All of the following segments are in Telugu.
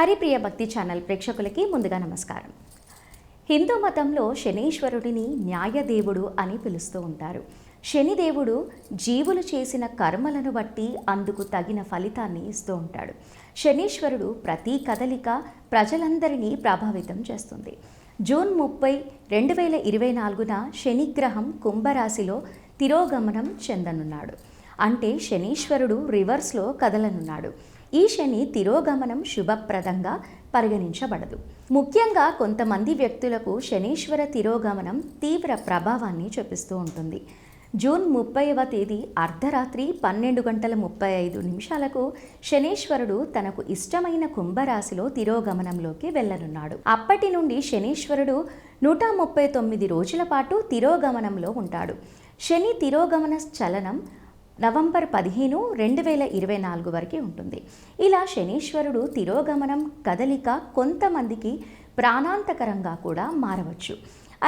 హరిప్రియ భక్తి ఛానల్ ప్రేక్షకులకి ముందుగా నమస్కారం. హిందూ మతంలో శనీశ్వరుడిని న్యాయదేవుడు అని పిలుస్తూ ఉంటారు. శనిదేవుడు జీవులు చేసిన కర్మలను బట్టి అందుకు తగిన ఫలితాన్ని ఇస్తూ ఉంటాడు. శనీశ్వరుడు ప్రతి కదలిక ప్రజలందరినీ ప్రభావితం చేస్తుంది. జూన్ ముప్పై రెండు వేల ఇరవై నాలుగున శనిగ్రహం కుంభరాశిలో తిరోగమనం చెందనున్నాడు. అంటే శనీశ్వరుడు రివర్స్లో కదలనున్నాడు. ఈ శని తిరోగమనం శుభప్రదంగా పరిగణించబడదు. ముఖ్యంగా కొంతమంది వ్యక్తులకు శనీశ్వర తిరోగమనం తీవ్ర ప్రభావాన్ని చూపిస్తూ ఉంటుంది. జూన్ ముప్పైవ తేదీ అర్ధరాత్రి పన్నెండు గంటల ముప్పై ఐదు నిమిషాలకు శనీశ్వరుడు తనకు ఇష్టమైన కుంభరాశిలో తిరోగమనంలోకి వెళ్ళనున్నాడు. అప్పటి నుండి శనీశ్వరుడు నూట ముప్పై తొమ్మిది రోజుల పాటు తిరోగమనంలో ఉంటాడు. శని తిరోగమన చలనం నవంబర్ పదిహేను రెండు వేల ఇరవై నాలుగు వరకు ఉంటుంది. ఇలా శనీశ్వరుడు తిరోగమనం కదలిక కొంతమందికి ప్రాణాంతకరంగా కూడా మారవచ్చు.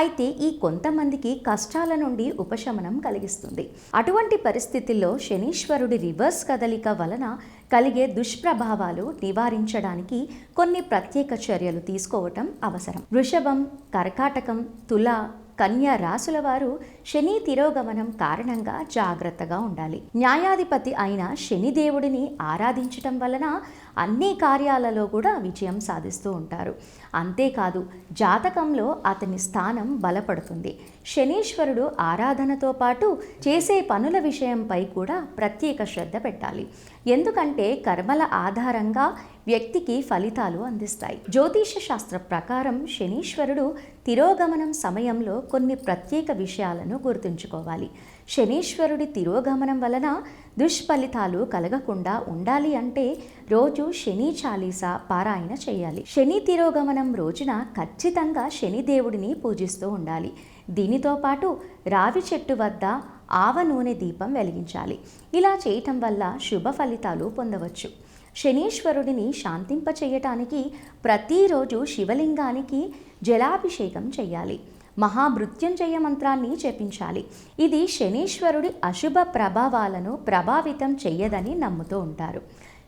అయితే ఈ కొంతమందికి కష్టాల నుండి ఉపశమనం కలిగిస్తుంది. అటువంటి పరిస్థితుల్లో శనీశ్వరుడి రివర్స్ కదలిక వలన కలిగే దుష్ప్రభావాలు నివారించడానికి కొన్ని ప్రత్యేక చర్యలు తీసుకోవటం అవసరం. వృషభం కర్కాటకం తుల కన్య రాసుల వారు శని తిరోగమనం కారణంగా జాగ్రత్తగా ఉండాలి. న్యాయాధిపతి అయిన శనిదేవుడిని ఆరాధించటం వలన అన్ని కార్యాలలో కూడా విజయం సాధిస్తూ ఉంటారు. అంతేకాదు జాతకంలో అతని స్థానం బలపడుతుంది. శనీశ్వరుడు ఆరాధనతో పాటు చేసే పనుల విషయంపై కూడా ప్రత్యేక శ్రద్ధ పెట్టాలి. ఎందుకంటే కర్మల ఆధారంగా వ్యక్తికి ఫలితాలు అందిస్తాయి. జ్యోతిష శాస్త్ర ప్రకారం శనీశ్వరుడు తిరోగమనం సమయంలో కొన్ని ప్రత్యేక విషయాలను గుర్తుంచుకోవాలి. శనీశ్వరుడి తిరోగమనం వలన దుష్ఫలితాలు కలగకుండా ఉండాలి అంటే రోజు శని చాలీసా పారాయణ చేయాలి. శని తిరోగమనం రోజున ఖచ్చితంగా శనిదేవుడిని పూజిస్తూ ఉండాలి. దీనితో పాటు రావి చెట్టు వద్ద ఆవ నూనె దీపం వెలిగించాలి. ఇలా చేయటం వల్ల శుభ ఫలితాలు పొందవచ్చు. శనీశ్వరుడిని శాంతింపచేయటానికి ప్రతిరోజు శివలింగానికి జలాభిషేకం చేయాలి. మహామృత్యుంజయ మంత్రాన్ని జపించాలి. ఇది శనీశ్వరుడి అశుభ ప్రభావాలను ప్రభావితం చెయ్యదని నమ్ముతూ ఉంటారు.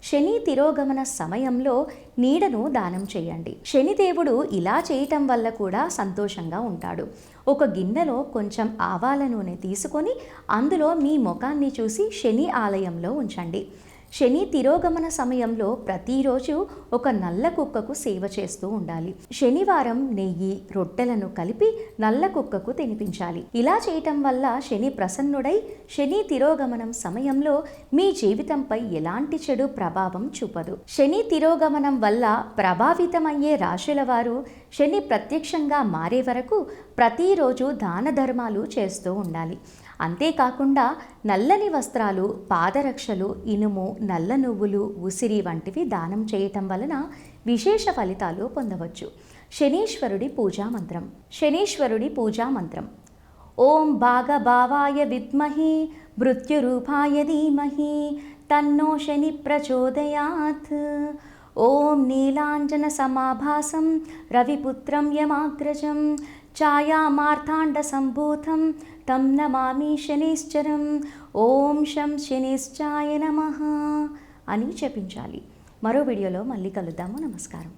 శని తిరోగమన సమయంలో నీడను దానం చేయండి. శనిదేవుడు ఇలా చేయటం వల్ల కూడా సంతోషంగా ఉంటాడు. ఒక గిన్నెలో కొంచెం ఆవాల నూనె తీసుకొని అందులో మీ ముఖాన్ని చూసి శని ఆలయంలో ఉంచండి. శని తిరోగమన సమయంలో ప్రతిరోజు ఒక నల్ల కుక్కకు సేవ చేస్తూ ఉండాలి. శనివారం నెయ్యి రొట్టెలను కలిపి నల్ల కుక్కకు తినిపించాలి. ఇలా చేయటం వల్ల శని ప్రసన్నుడై శని తిరోగమనం సమయంలో మీ జీవితంపై ఎలాంటి చెడు ప్రభావం చూపదు. శని తిరోగమనం వల్ల ప్రభావితమయ్యే రాశుల వారు శని ప్రత్యక్షంగా మారే వరకు ప్రతిరోజు దాన ధర్మాలు చేస్తూ ఉండాలి. అంతేకాకుండా నల్లని వస్త్రాలు పాదరక్షలు ఇనుము నల్ల నువ్వులు ఉసిరి వంటివి దానం చేయటం వలన విశేష ఫలితాలు పొందవచ్చు. శనీశ్వరుడి పూజా మంత్రం శనీశ్వరుడి పూజా మంత్రం ఓం భాగభావాయ విద్మహి మృత్యురూపాయ ధీమహి తన్నో శని ప్రచోదయాత్. ఓం నీలాంజన సమాభాసం రవిపుత్రం యమాగ్రజం ఛాయామార్తాండసంభూతం తం నమామి శనిశ్చరం. ఓం శం శనిశ్చాయ నమ అని చెప్పించాలి. మరో వీడియోలో మళ్ళీ కలుద్దాము. నమస్కారం.